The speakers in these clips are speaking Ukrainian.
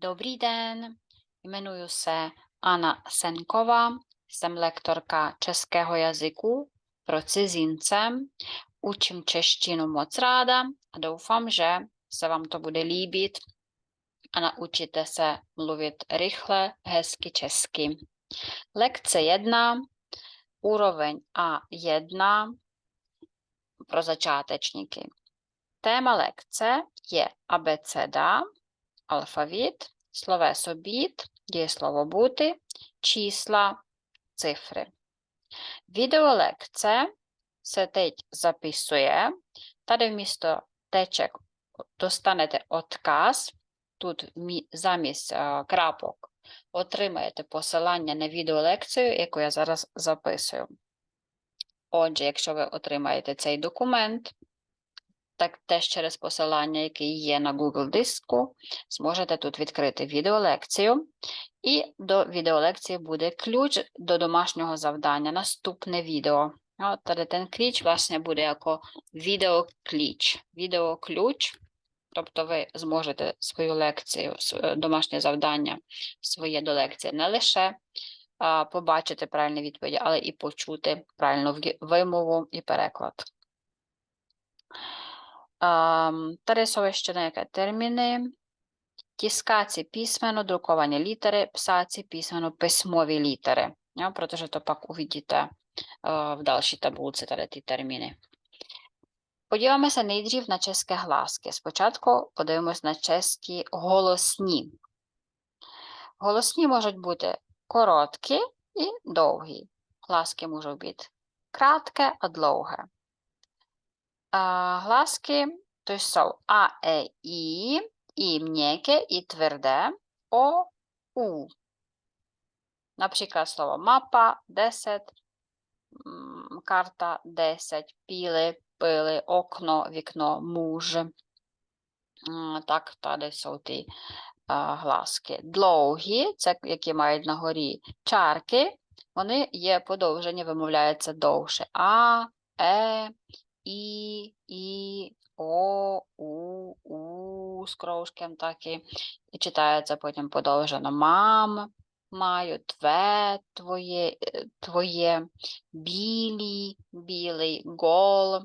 Dobrý den, jmenuji se Anna Senková, jsem lektorka českého jazyku pro cizince, učím češtinu moc ráda a doufám, že se vám to bude líbit a naučíte se mluvit rychle, hezky česky. Lekce 1, úroveň A1 pro začátečníky. Téma lekce je abeceda, алфавіт, словесо біт, дієслово бути, числа, цифри. Відеолекція сетить записує. Tady вмісто течек достанете отказ. Тут замість крапок отримаєте посилання на відеолекцію, яку я зараз записую. Отже, якщо ви отримаєте цей документ, так теж через посилання, яке є на Google диску, зможете тут відкрити відеолекцію. І до відеолекції буде ключ до домашнього завдання. Наступне відео. От ten ключ, власне, буде як відеоключ. Відеоключ. Тобто ви зможете свою лекцію, домашнє завдання своє до лекції не лише побачити правильні відповіді, але і почути правильну вимову і переклад. Tady jsou ještě nějaké termíny. Tiskací písmeno, drukované litery, psácí písmeno, písmové litery. Jo, protože to pak uvidíte v další tabulce, tady ty termíny. Podíváme se nejdřív na české hlásky. Спочатку подивимось на českі голосні. Голосні можуть бути короткі і довгі. Гласки можуть бути кратке, а довге. Гласки то jsou А, Е, І, І м'яке і тверде, О, У. Наприклад, слово мапа 10, карта 10, піли, пили, окно, вікно, муж. Так, tady jsou ті гласки. Довгі, це які мають на горі чарки, вони є подовжені, вимовляються довше. А, Е, і, і, О, У, У з крошком так і, і читається потім подовжено мам, маю, тве, твоє, е, твоє, білі, білий, гол,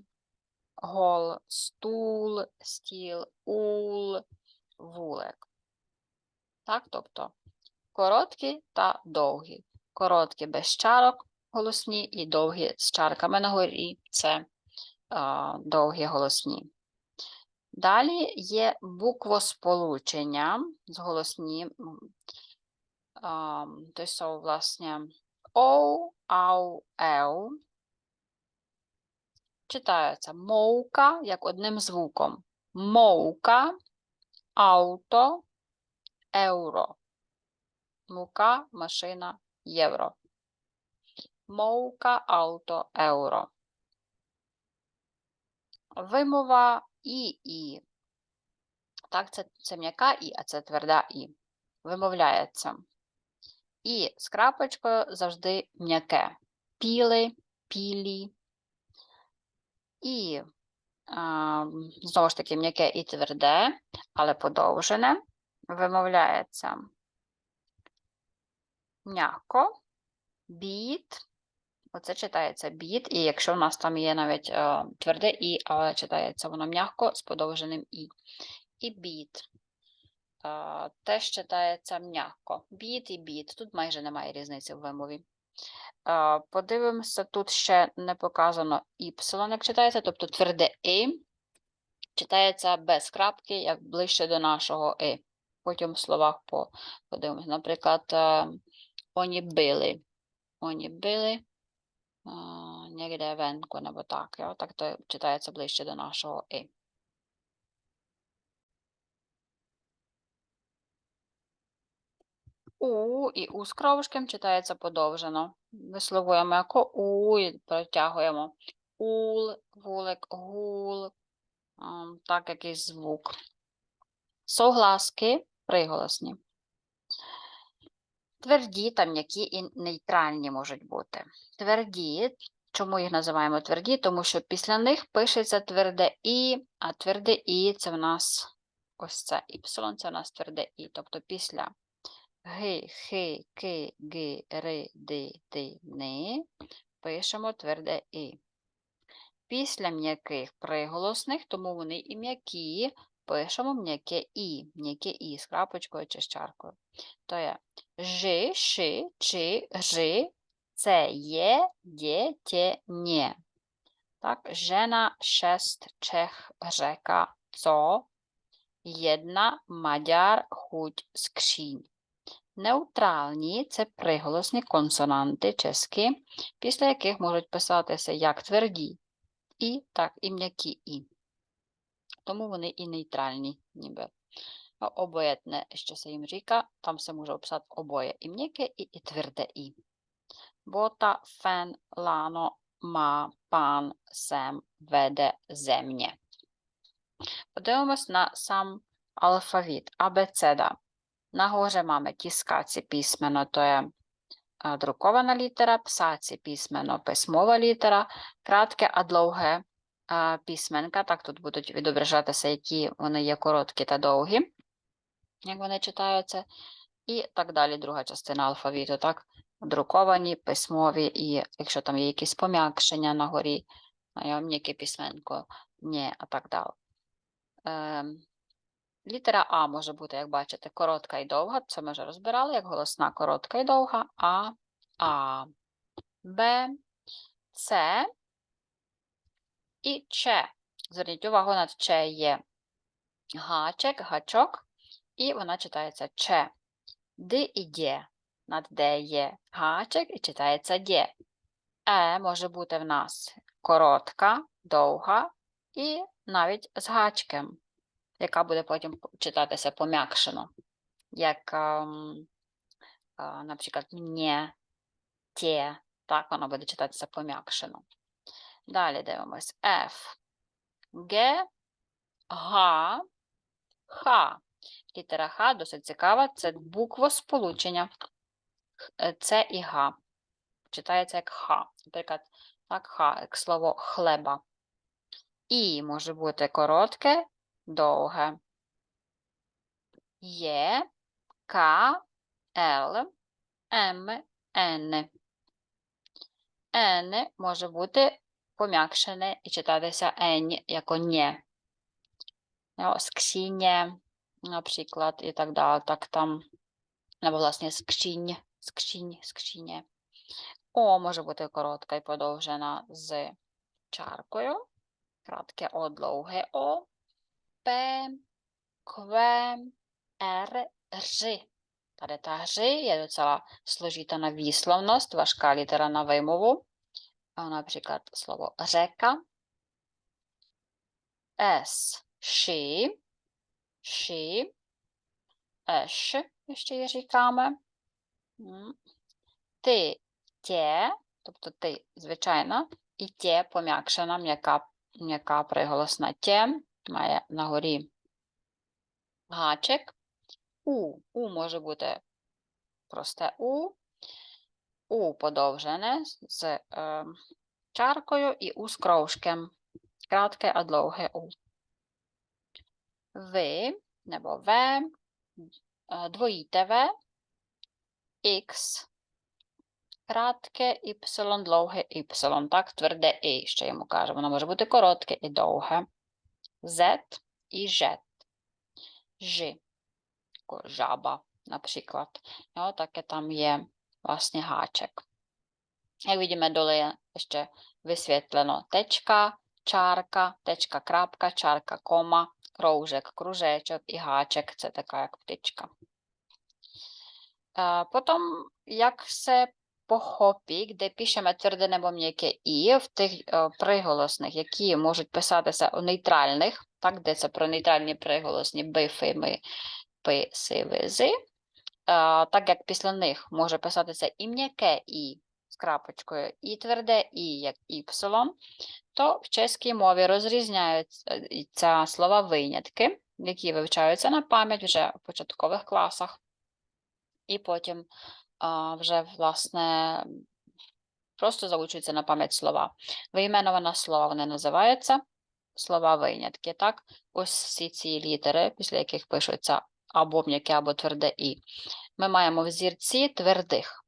гол, стул, стіл, ул, вулик. Так, тобто короткі та довгі. Короткі без чарок голосні і довгі з чарками на горі це довгі голосні. Далі є буквосполучення з голосні, то są власне оу, ау, еу. Читається мовка як одним звуком. Мовка, ауто, еуро. Мука, машина, євро. Мовка, ауто, еуро. Вимова і і. Так, це це м'яка і, а це тверда і. Вимовляється. І з крапочкою завжди м'яке. Піли, пілі. І, а, знову ж таки, м'яке і тверде, але подовжене. Вимовляється м'яко, біт, Оце читається біт, і якщо в нас там є навіть е, тверде і, але читається воно м'яко з подовженим і. І біт. Е, теж читається м'яко. Біт і біт. Тут майже немає різниці в вимові. Е, подивимося, тут ще не показано y, як читається, тобто тверде і читається без крапки, як ближче до нашого і. Потім в словах подивимося. Наприклад, е, оні били. Оні били někde venku nebo tak, jo? tak to čitaється ближче до нашого «и». У і у з кровушком читається подовжено. Висловуємо як у і протягуємо ул, вулик, гул, так якийсь звук. Согласки приголосні. Тверді та м'які і нейтральні можуть бути. Тверді, чому їх називаємо тверді? Тому що після них пишеться тверде І, а тверде І це в нас ось це y, це у нас тверде і. Тобто після ги, хи, ки, ги, ри, ди, ти, ни пишемо тверде і. Після м'яких приголосних, тому вони і м'які, пишемо м'яке і, м'яке і з крапочкою чи з чаркою. То є жи, ши, чи, жи, це є, є, тє, нє. Так, жена, шест, чех, грека, co, jedna, мадяр, хуть, скрінь. Неутральні це приголосні консонанти чеські, після яких можуть писатися як тверді і, так і м'які і. Тому вони і нейтральні, ніби. А Обоєтне, що се їм říká, там се може описати обоє і м'яке, і, і тверде і. Бота, фен, лано, ма, пан, сем, веде, земє. Подивимось на сам алфавіт, абецеда. Нагорі маємо тіскаці письмено, то є е, друкована літера, псаці письмено, письмова літера, кратке, а довге письменка. Так, тут будуть відображатися, які вони є короткі та довгі, як вони читаються. І так далі, друга частина алфавіту, так, друковані, письмові, і якщо там є якісь пом'якшення на горі, м'яке письменко, ні, а так далі. Ем, Літера А може бути, як бачите, коротка і довга. Це ми вже розбирали, як голосна коротка і довга. А, А, Б, С і Ч. Зверніть увагу, над Ч є гачек, гачок, і вона читається Ч. Д і Д. Над Д є гачек і читається Д. Е може бути в нас коротка, довга і навіть з гачком яка буде потім читатися пом'якшено, як, ем, наприклад, «мне», «те», так воно буде читатися пом'якшено. Далі дивимось F, Г, Г, Х. Літера Х досить цікава, це буква сполучення С і Г. Читається як Х. Наприклад, так, Х, як слово хлеба. І може бути коротке довге. Є, К, Л, М, Н. Н може бути пом'якшене і читатися Н як «нє». Сксіння, наприклад, і так далі. Так там, або, власне, скшінь, скшінь, скшіння. О може бути коротка і подовжена з чаркою. Кратке О, довге О. П, Кв, Р, Ж. Tady ta Ж je docela složitá na výslovnost, важка літера на вимову. Наприклад, слово řeka. С, ши, ши, еш, ще є říkáme. Ти, тє, тобто ти, звичайно, і тє пом'якшена м'яка м'яка приголосна тє має на горі гачик. У. У може бути просте У, У подовжене з е, чаркою і У з. Кратке, а довге У. Ви, nebo В, е, двоїте В, Х, кратке Y, довге Y. Так, тверде І, ще йому каже. Воно може бути коротке і довге. Z і Ж. Ж. Жаба, наприклад. Jo, таке там є власне гачек. Як видимо, dole je ještě vysvětleno tečka, čárka, tečka, крапка, čárka, кома, кроужек, кружечок і гачек. Це така як птичка. Потім, як се похопік, де пишемо тверде небо м'яке і в тих приголосних, які можуть писатися у нейтральних, так, де це про нейтральні приголосні бифи, ми, пи, си, ви, зи, е, так як після них може писатися і м'яке і з крапочкою, і тверде і як y, то в чеській мові розрізняються слова винятки, які вивчаються на пам'ять вже в початкових класах. І потім вже, власне, просто заучуються на пам'ять слова. Виіменоване слова вони називаються слова винятки. Так, ось всі ці літери, після яких пишуться або м'яке, або тверде і. Ми маємо в зірці твердих.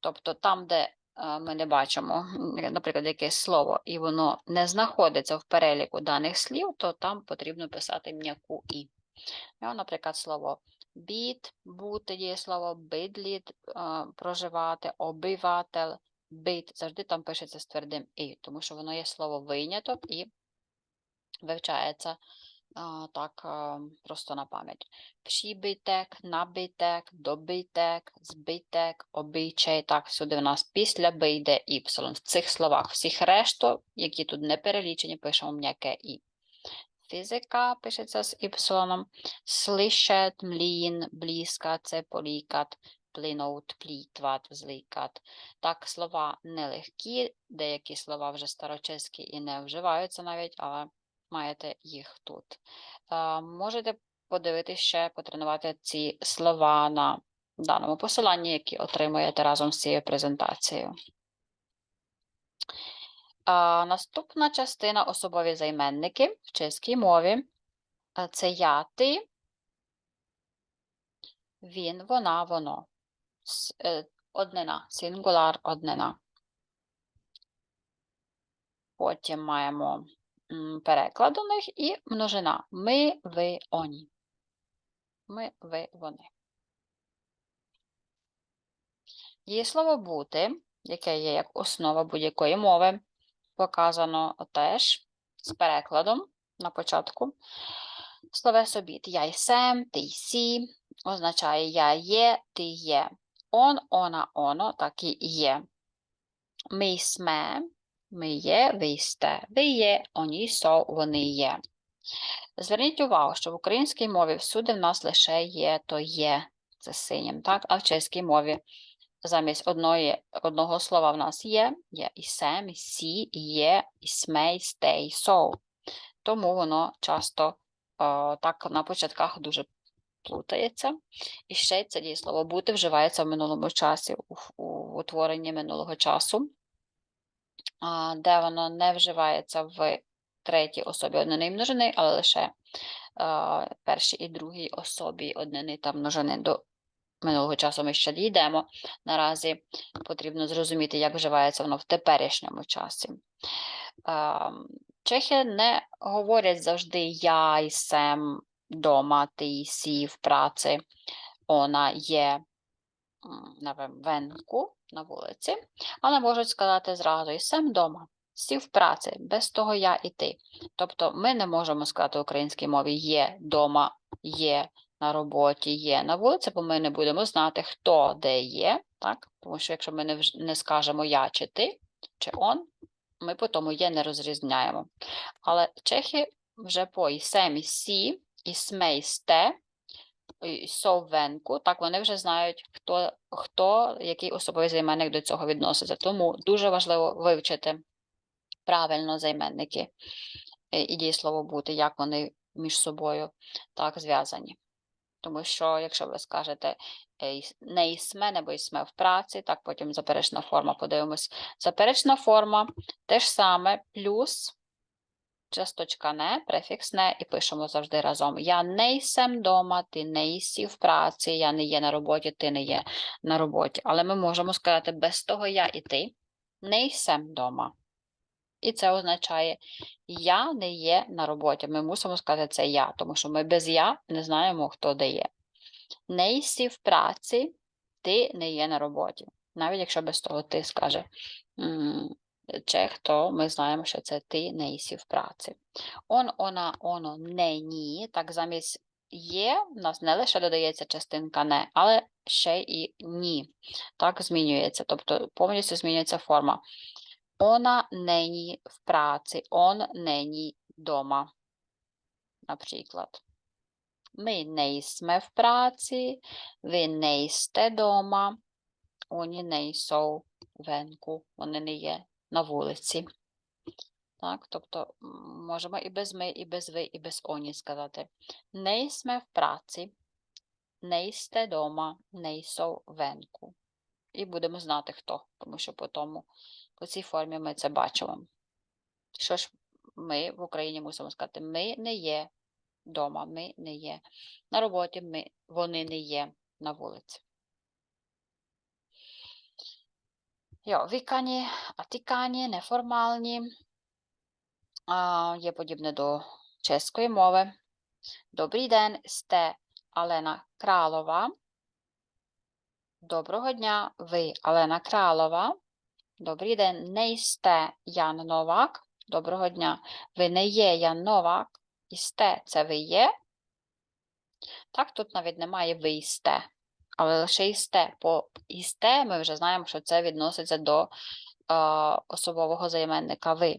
Тобто там, де е, ми не бачимо, наприклад, якесь слово, і воно не знаходиться в переліку даних слів, то там потрібно писати м'яку і. Ну, наприклад, слово біт, бути дієслово, бидліт, е, проживати, обиватель, бит. Завжди там пишеться з твердим і, тому що воно є слово виняток і вивчається так просто на пам'ять. Příbytek, набитек, добитек, збитек, обичай. Так, всюди в нас після Б йде Y. В цих словах всіх решту, які тут не перелічені, пишемо м'яке І. Фізика пишеться з Y. Слишет, млін, бліска, це полікат, плинуть, плітват, злікат. Так, слова нелегкі, деякі слова вже старочеські і не вживаються навіть, але маєте їх тут. Е, Можете подивитися ще, потренувати ці слова на даному посиланні, які отримуєте разом з цією презентацією. Наступна частина особові займенники в чеській мові. Е, Це я, ти, він, вона, воно. Е, Однина, сингуляр, однина. Потім маємо м, переклад у них і множина. Ми, ви, оні. Ми, ви, вони. Дієслово бути, яке є як основа будь-якої мови, показано теж з перекладом на початку. Словесо біт я й сем, ти й сі, означає я є, ти є. Он, она, оно, так і є. Ми сме, ми є, ви сте, ви є, оні со, вони є. Зверніть увагу, що в українській мові всюди в нас лише є, то є, це синім, так? А в чеській мові замість одної, одного слова в нас є, є і сем, і сі, і є, і сме, і сте, і со. Тому воно часто е, так на початках дуже плутається. І ще це дієслово бути вживається в минулому часі, у, у утворенні минулого часу, де воно не вживається в третій особі однини множини, але лише першій і другій особі однини та множини до минулого часу ми ще дійдемо. Наразі потрібно зрозуміти, як вживається воно в теперішньому часі. Чехи не говорять завжди я і сем дома, ти сі в праці, вона є венку на вулиці, але можуть сказати зразу і сем дома, сі в праці, без того я і ти. Тобто ми не можемо сказати в українській мові є дома, є на роботі, є на вулиці, бо ми не будемо знати, хто де є, так? Тому що якщо ми не, не скажемо я чи ти, чи он, ми по тому є не розрізняємо. Але чехи вже по і сем, і сі, і сме, і сте, совенку, так вони вже знають, хто, хто який особовий займенник до цього відноситься. Тому дуже важливо вивчити правильно займенники е, і дієслово бути, як вони між собою так зв'язані. Тому що, якщо ви скажете е, не ісме, або ісме в праці, так потім заперечна форма, подивимось. Заперечна форма те ж саме, плюс часточка не, префікс не, і пишемо завжди разом. Я не ісем дома, ти не ісі в праці, я не є на роботі, ти не є на роботі. Але ми можемо сказати без того я і ти не ісем дома. І це означає я не є на роботі. Ми мусимо сказати це я, тому що ми без я не знаємо, хто де є. Не ісі в праці, ти не є на роботі. Навіть якщо без того ти скаже чех, то ми знаємо, що це ти не ісі в праці. Он, она, оно, не, ні. Так замість є, в нас не лише додається частинка не, але ще і ні. Так змінюється, тобто повністю змінюється форма. Ona není в práci, on není doma. Наприклад. Ми не nejsme в праці, ви nejste дома, вони nejsou венку, вони не є на вулиці. Так, тобто можемо і без ми, і без ви, і без оні сказати. Не Nejsme в праці, nejste дома, nejsou венку. І будемо знати хто, тому що по тому, по цій формі ми це бачимо. Що ж ми в Україні мусимо сказати, ми не є вдома, ми не є. На роботі ми, вони не є на вулиці. Jo, vykaní a tykání, neformální, je подібне до českої мови. Dobrý den, jste Alena Králova. Доброго дня, ви Алена Кралова. Добрий день, не nejste Ян Новак. Доброго дня, ви не є Ян Новак. Істе це ви є. Так, тут навіть немає ви істе, але лише істе. По істе ми вже знаємо, що це відноситься до е, особового займенника ви.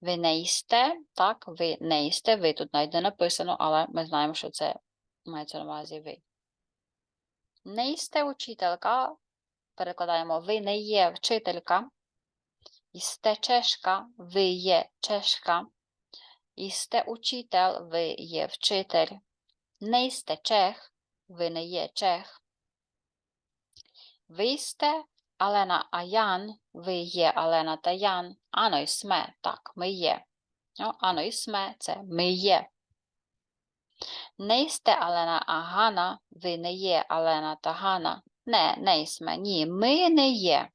Ви не їсте, так, ви не їсте, ви тут навіть не написано, але ми знаємо, що це мається на увазі ви. Не їсте учителька, перекладаємо, ви не є вчителька. Їсте чешка, ви є чешка. Їсте учитель, ви є вчитель. Не їсте чех, ви не є чех. Ви їсте Алена а Ян, ви є Алена та Ян. Ано й сме, так, ми є. Ну, ано й сме, це ми є. Не їсте Алена а Гана, ви не є Алена та Гана. Не, не їсме, ні, ми не є.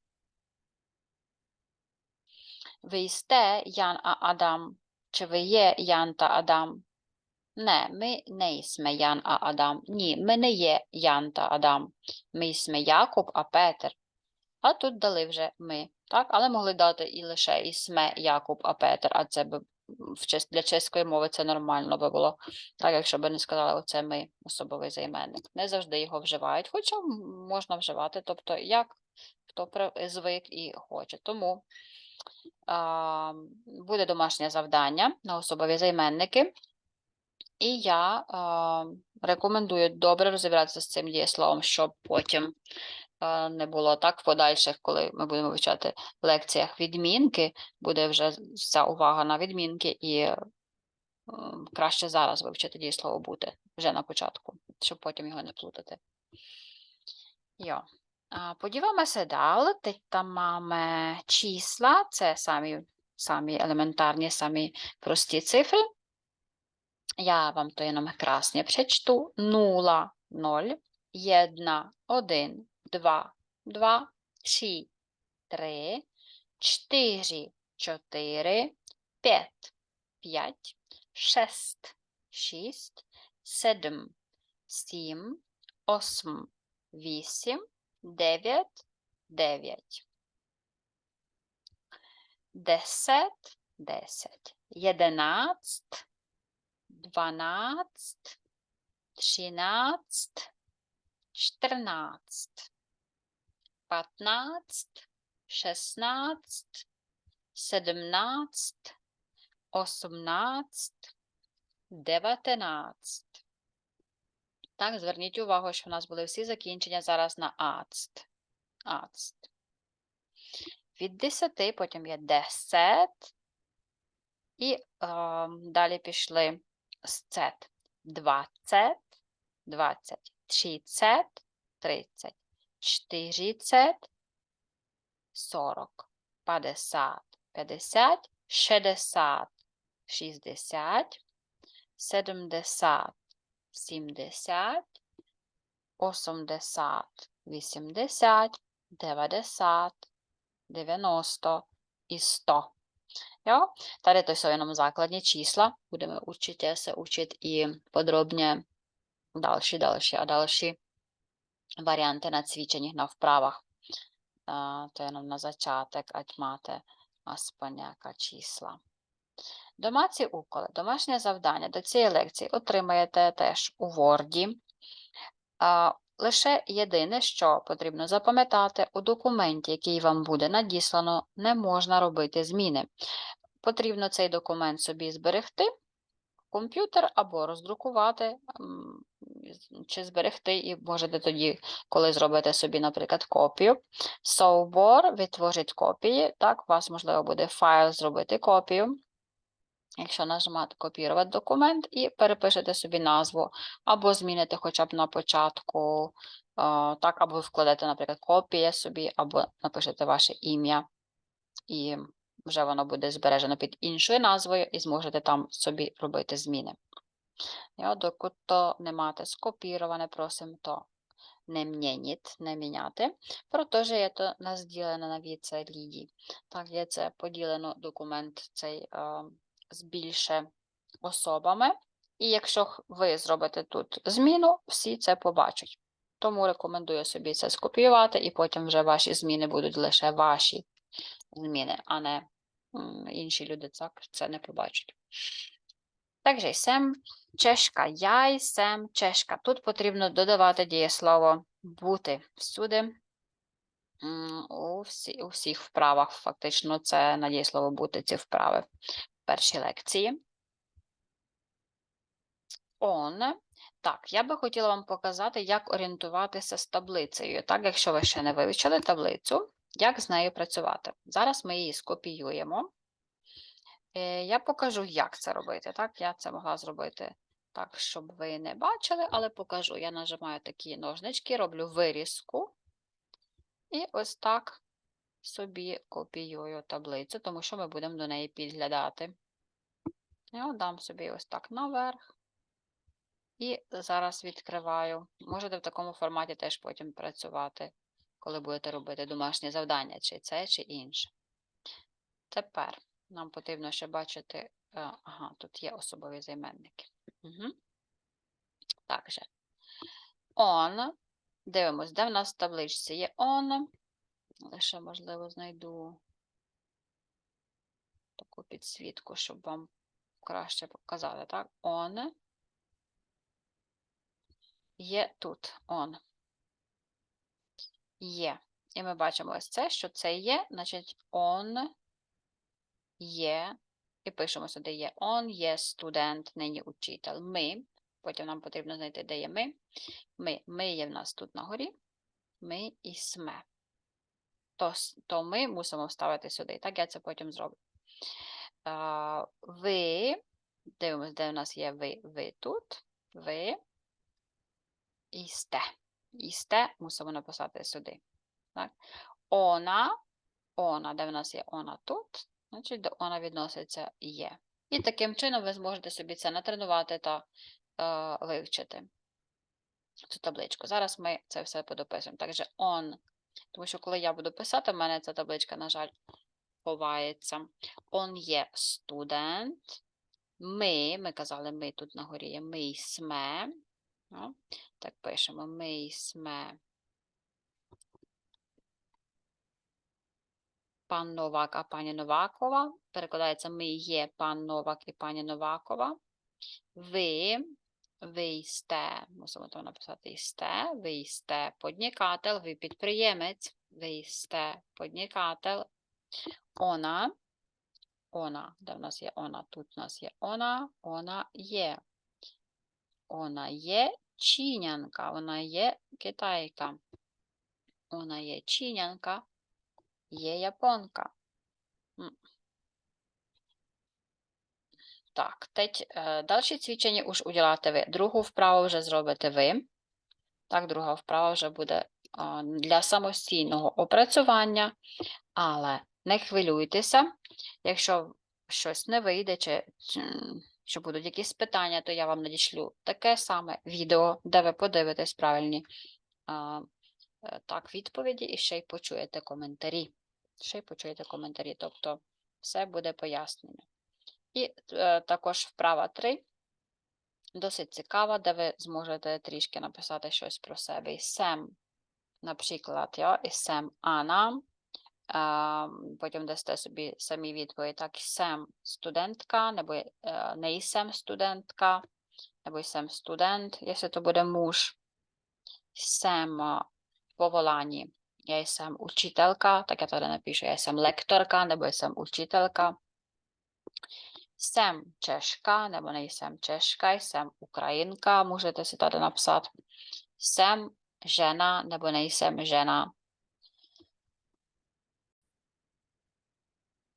Ви їсте Ян а Адам, чи ви є Ян та Адам? Не, ми не їсме Ян а Адам. Ні, ми не є Ян та Адам. Ми їсме Якуб, а Петер. А тут дали вже ми, так? Але могли дати і лише ісме Якуб, а Петер, а це б для чеської мови це нормально би було. Так, якщо б не сказали оце ми, особовий займенник. Не завжди його вживають, хоча можна вживати, тобто як хто звик і хоче. Тому а, буде домашнє завдання на особові займенники. І я а, рекомендую добре розібратися з цим дієсловом, щоб потім а, не було так в подальших, коли ми будемо вивчати в лекціях відмінки, буде вже вся увага на відмінки, і м, краще зараз вивчити дієслово бути вже на початку, щоб потім його не плутати. Podíváme se dál. Teď tam máme čísla, це самі, самі елементарні, самі прості цифри. Я вам то jenom krásně přečtu. 0, 0, 1, 1, 2, 2, 3, 3, 4, 4, 5, 5, 6, 6, 7, 7, 8, 8, 9, 9. 10, 10. 11, 12, 13, 14, 15, 16, 17, 18, 19. Так, зверніть увагу, що в нас були всі закінчення зараз на ацт. Ацт. Від 10, потім є 10. І е, далі пішли сцет. 20, 20, 30, 30, 40, 40, 50, 50, 60, 60, 70, 70, 80, 80, 90, 90 і 100. Jo? Tady to jsou jenom základní čísla. Budeme určitě se učit i podrobně další, další a další varianty na cvičeních na vpravách. A to je jenom na začátek, ať máte aspoň nějaká čísla. Домашні уколи, домашнє завдання до цієї лекції отримаєте теж у Word. А, Лише єдине, що потрібно запам'ятати, у документі, який вам буде надіслано, не можна робити зміни. Потрібно цей документ собі зберегти в комп'ютер або роздрукувати, чи зберегти, і можете тоді, коли зробите собі, наприклад, копію. Совбор відтворить копії. Так, у вас, можливо, буде файл зробити копію. Якщо нажимати копірувати документ і перепишете собі назву, або зміните хоча б на початку, так, або вкладете, наприклад, копія собі, або напишете ваше ім'я і вже воно буде збережено під іншою назвою і зможете там собі робити зміни. Jo, dokud to nemáte skopírované, prosím to neměnit, nemíňáte, protože je to nazdíleno na více lidí. Так є це поділено документ цей е, з більше особами. І якщо ви зробите тут зміну, всі це побачать. Тому рекомендую собі це скопіювати, і потім вже ваші зміни будуть лише ваші зміни, а не інші люди так це не побачать. Takže jsem Češka, já jsem Češka. Тут потрібно додавати дієслово бути всюди. У, всі, у всіх вправах фактично це на дієслово бути ці вправи в першій лекції. Он. Так, я би хотіла вам показати, як орієнтуватися з таблицею. Так, якщо ви ще не вивчили таблицю, як з нею працювати. Зараз ми її скопіюємо. Е, Я покажу, як це робити. Так, я це могла зробити так, щоб ви не бачили, але покажу. Я нажимаю такі ножнички, роблю вирізку. І ось так собі копіюю таблицю, тому що ми будемо до неї підглядати. Я дам собі ось так наверх. І зараз відкриваю. Можете в такому форматі теж потім працювати, коли будете робити домашнє завдання, чи це, чи інше. Тепер нам потрібно ще бачити. е, Ага, тут є особові займенники. Угу. Так. On. Дивимось, де в нас в табличці є on. Лише, можливо, знайду таку підсвітку, щоб вам краще показати. Так, on. Є тут on. Є. І ми бачимо ось це, що це є, значить on є. І пишемо сюди є on, є студент, нині учитель. Ми. Потім нам потрібно знайти, де є ми. Ми, ми є в нас тут на горі. Ми і сме. То, то ми мусимо вставити сюди. Так, я це потім зроблю. А, ви. Дивимось, де у нас є ви. Ви тут. Ви. І сте. І сте мусимо написати сюди. Так. Она. Она, де в нас є она тут. Значить, до она відноситься є. І таким чином ви зможете собі це натренувати та е, вивчити цю табличку. Зараз ми це все подописуємо. Також on. Тому що коли я буду писати, в мене ця табличка, на жаль, ховається. Он є студент. Ми, ми казали, ми тут на горі є ми сме. Ну, Так пишемо ми сме. Пан Новак, а пані Новакова. Перекладається ми є пан Новак і пані Новакова. Ви, ви йсте, мусимо там написати йсте, ви йсте поднікатель, ви підприємець, ви йсте поднікатель. Она, она, де в нас є она, тут у нас є она, вона є. Вона є чинянка, вона є китайка. Вона є чинянка, є японка. Так, teď е, далі цвічення уж уділяти ви. Другу вправу вже зробите ви. Так, друга вправа вже буде а, для самостійного опрацювання, але не хвилюйтеся, якщо щось не вийде, чи, чи м, що будуть якісь питання, то я вам надішлю таке саме відео, де ви подивитесь правильні а, е, так, відповіді і ще й почуєте коментарі. Ще й почуєте коментарі, тобто все буде пояснено. І е, також вправа 3 досить цікава, де ви зможете трішки написати щось про себе. І сем, наприклад, я, і сем Анна. А, потім дасте собі самі відповідь, так, сем студентка, або е, не ісем студентка, або ісем студент, якщо то буде муж. Сем а, по воланні. Я ісем учителька, так я тоді напишу, я ісем лекторка, або ісем учителька. Jsem Češka, nebo nejsem Češka, jsem Ukrajinka, můžete si tady napsat. Jsem žena, nebo nejsem žena.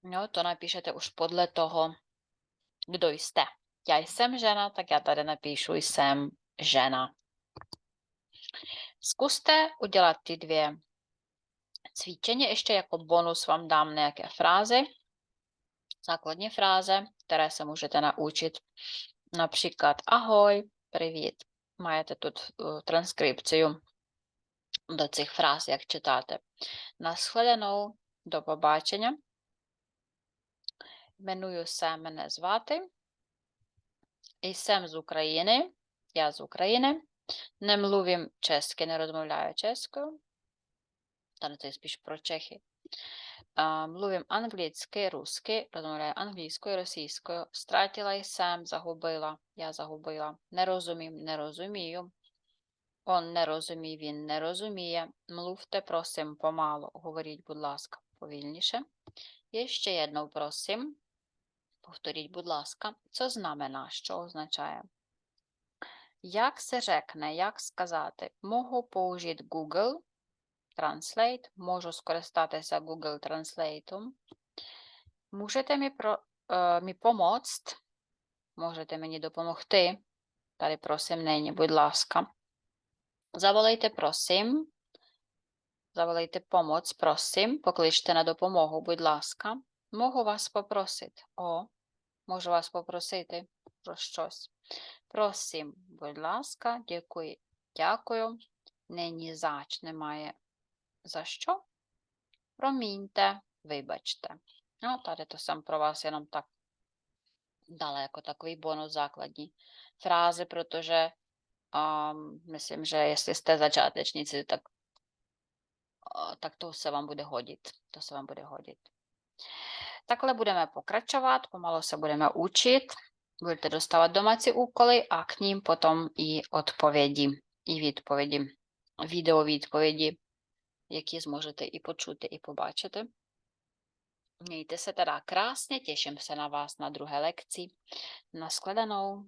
No, to napíšete už podle toho, kdo jste. Já jsem žena, tak já tady napíšu jsem žena. Zkuste udělat ty dvě cvičení. Ještě jako bonus vám dám nějaké frázy. Základní fráze, které se můžete naučit. Наприклад, ahoj, привіт. Маєте тут е, транскрипцію до цих фраз, як читати. На схвалену, до побачення. Іменую се, мене звати. І сем з України. Я з України. Не млuvím чеськи, не розмовляю чеською. Та не це більш про Чехи. А, Млuvím англійськи, русски, розмовляю англійською, російською. Стратила jsem, загубила, я загубила. Не розумім, не розумію. Он не розуміє, він не розуміє. Млuvте, просим, помалу. Говоріть, будь ласка, повільніше. І ще jednou просим. Повторіть, будь ласка. Це знамена, що означає? Як се řekне, як сказати? Можу použít Google Translate, можу скористатися Google Translate. Можете мені, про, е? Можете мені допомогти? Tady prosím není, будь ласка. Заволайте prosím. Заволайте помоc, prosím. Покличте на допомогу, будь ласка. Можу вас попросити. О, можу вас попросити про щось. Просим, будь ласка, дякую. Дякую. Нині зач немає за що. Проміньте, вибачте. Ну, tady to jsem pro vás jenom tak dala jako takový bonus základní frázy, protože um, myslím, že jestli jste začátečníci, tak, uh, tak to se vám bude hodit. To se vám bude. Takhle budeme pokračovat, pomalu se budeme učit. Budete dostávat domácí úkoly a k ním potom i odpovědi, і відповіді, відеовідповіді, які зможете і почути, і побачити. Mějte se teda krásně, těším se na vás na druhé lekci. Naschledanou.